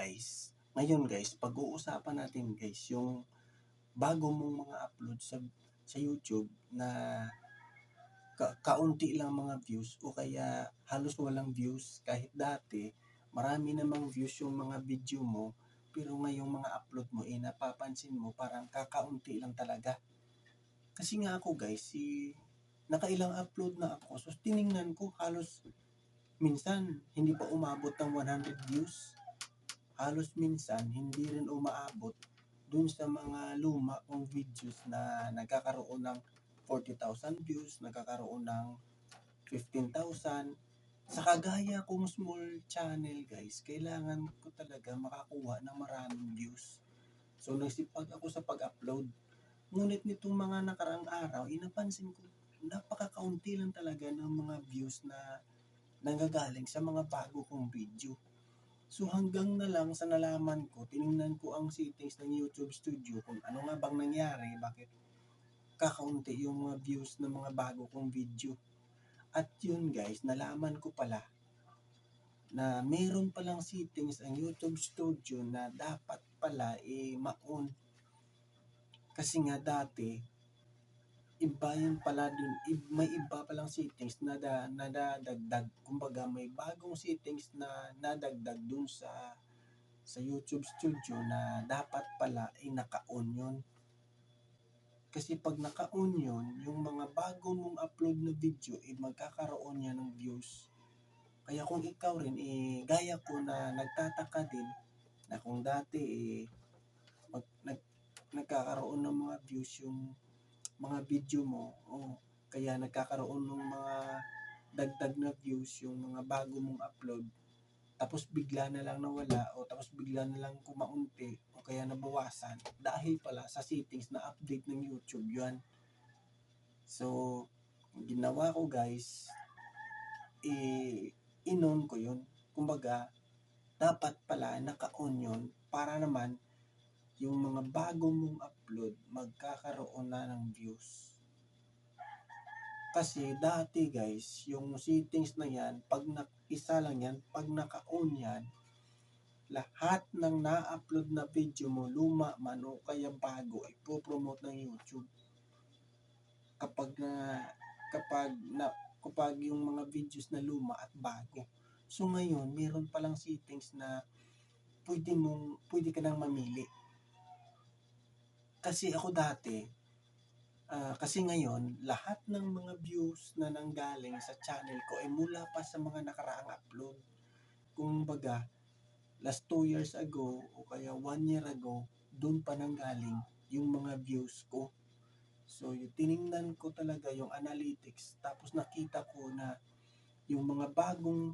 guys. Ngayon guys, pag-uusapan natin guys yung bago mong mga upload sa sa YouTube na ka kaunti lang mga views o kaya halos walang views kahit dati marami namang views yung mga video mo pero ngayong mga upload mo eh napapansin mo parang kakaunti lang talaga. Kasi nga ako guys, si nakailang upload na ako. So tiningnan ko halos minsan hindi pa umabot ng 100 views. Halos minsan hindi rin umaabot dun sa mga luma kong videos na nagkakaroon ng 40,000 views, nagkakaroon ng 15,000. Sa kagaya kong small channel guys, kailangan ko talaga makakuha ng maraming views. So nagsipag ako sa pag-upload. Ngunit nitong mga nakarang araw, inapansin ko napaka-kaunti lang talaga ng mga views na nanggagaling sa mga bago kong video. So hanggang na lang sa nalaman ko, tiningnan ko ang settings ng YouTube Studio kung ano nga bang nangyari, bakit kakaunti yung mga views ng mga bago kong video. At yun guys, nalaman ko pala na meron palang settings ang YouTube Studio na dapat pala eh ma-on. Kasi nga dati, iba yun pala dun, may iba palang settings na da, nadadagdag. Kumbaga may bagong settings na nadagdag dun sa sa YouTube Studio na dapat pala ay naka-on yun. Kasi pag naka-on yun, yung mga bago mong upload na video, eh magkakaroon yan ng views. Kaya kung ikaw rin, eh, gaya ko na nagtataka din, na kung dati, eh, mag, nag, nagkakaroon ng mga views yung mga video mo, o kaya nagkakaroon ng mga dagdag na views yung mga bago mong upload, tapos bigla na lang nawala, o tapos bigla na lang kumaunti, o kaya nabawasan, dahil pala sa settings na update ng YouTube yun. So, ginawa ko guys, eh, inon ko yun. Kumbaga, dapat pala naka-on yun para naman yung mga bago mong upload magkakaroon na ng views. Kasi dati guys, yung settings na yan, pag na, isa lang yan, pag naka-on yan, lahat ng na-upload na video mo, luma man o kaya bago, ay po-promote ng YouTube. Kapag na, kapag na, kapag yung mga videos na luma at bago. So ngayon, meron palang settings na pwede mong, pwede ka nang mamili. Kasi ako dati, ah, kasi ngayon, lahat ng mga views na nanggaling sa channel ko ay mula pa sa mga nakaraang upload. Kung baga, last 2 years ago o kaya 1 year ago, doon pa nanggaling yung mga views ko. So, yung tiningnan ko talaga yung analytics, tapos nakita ko na yung mga bagong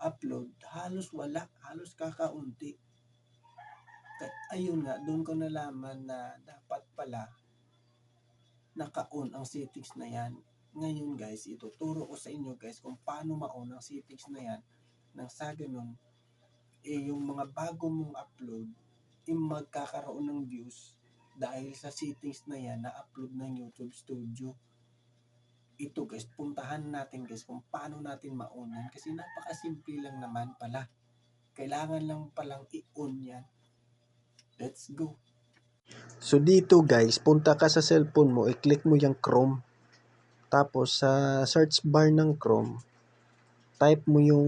upload, halos wala, halos kakaunti. Ayun nga, doon ko nalaman na dapat pala naka-on ang settings na yan. Ngayon guys, ituturo ko sa inyo guys kung paano ma-on ang settings na yan. Nang sa ganun, eh yung mga bago mong upload, eh magkakaroon ng views dahil sa settings na yan na upload ng YouTube Studio. Ito guys, puntahan natin guys kung paano natin ma-on yan. Kasi napakasimple lang naman pala. Kailangan lang palang i-on yan. Let's go. So dito guys, punta ka sa cellphone mo, i-click mo yung Chrome. Tapos sa search bar ng Chrome, type mo yung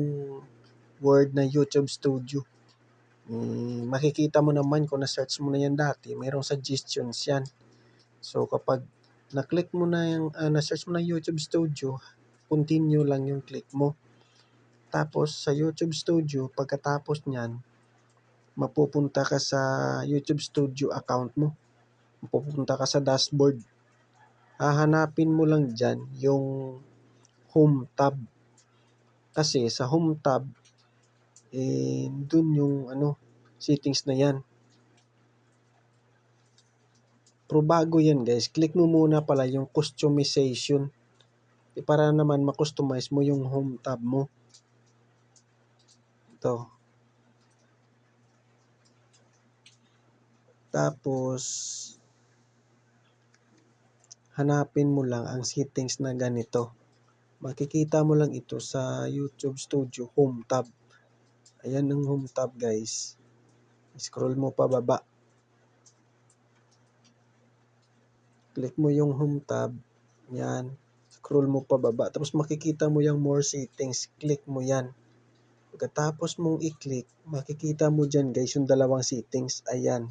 word na YouTube Studio. Mm, makikita mo naman kung na-search mo na yan dati, mayroong suggestions yan. So kapag na-click mo na yung, ah, na-search mo na YouTube Studio, continue lang yung click mo. Tapos sa YouTube Studio, pagkatapos niyan, mapupunta ka sa YouTube Studio account mo. Mapupunta ka sa dashboard. Hahanapin mo lang dyan yung home tab. Kasi sa home tab, eh, dun yung ano, settings na yan. Pero bago yan guys, click mo muna pala yung customization. Eh, para naman ma-customize mo yung home tab mo. Ito. Tapos, hanapin mo lang ang settings na ganito. Makikita mo lang ito sa YouTube Studio Home tab. Ayan ang Home tab guys. Scroll mo pa baba. Click mo yung home tab. Yan. Scroll mo pa baba. Tapos makikita mo yung more settings. Click mo yan. Pagkatapos mong i-click, makikita mo dyan guys yung dalawang settings. Ayan.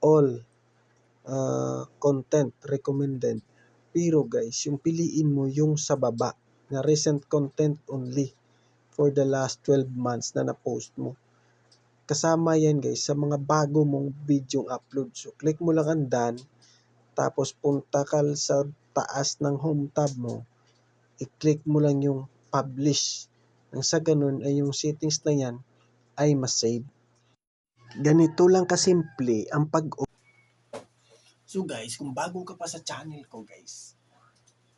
All. uh, content recommended. Pero guys, yung piliin mo yung sa baba na recent content only for the last 12 months na na-post mo. Kasama yan guys sa mga bago mong video upload. So click mo lang ang done. Tapos punta ka sa taas ng home tab mo. I-click mo lang yung publish. Nang sa ganun ay yung settings na yan ay mas-save. Ganito lang kasimple ang pag So guys, kung bago ka pa sa channel ko guys,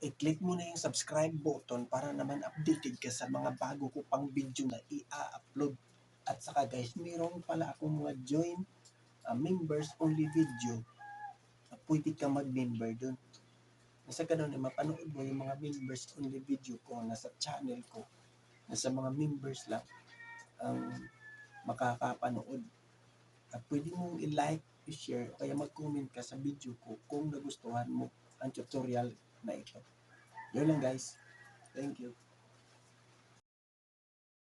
i-click mo na yung subscribe button para naman updated ka sa mga bago ko pang video na i-upload. At saka guys, mayroon pala akong mga join uh, members only video na pwede ka mag-member dun. Nasa ganun ay mapanood mo yung mga members only video ko nasa channel ko. Nasa mga members lang ang makakapanood. At pwede mong i-like, i-share, kaya mag-comment ka sa video ko kung nagustuhan mo ang tutorial na ito. Yun lang guys. Thank you.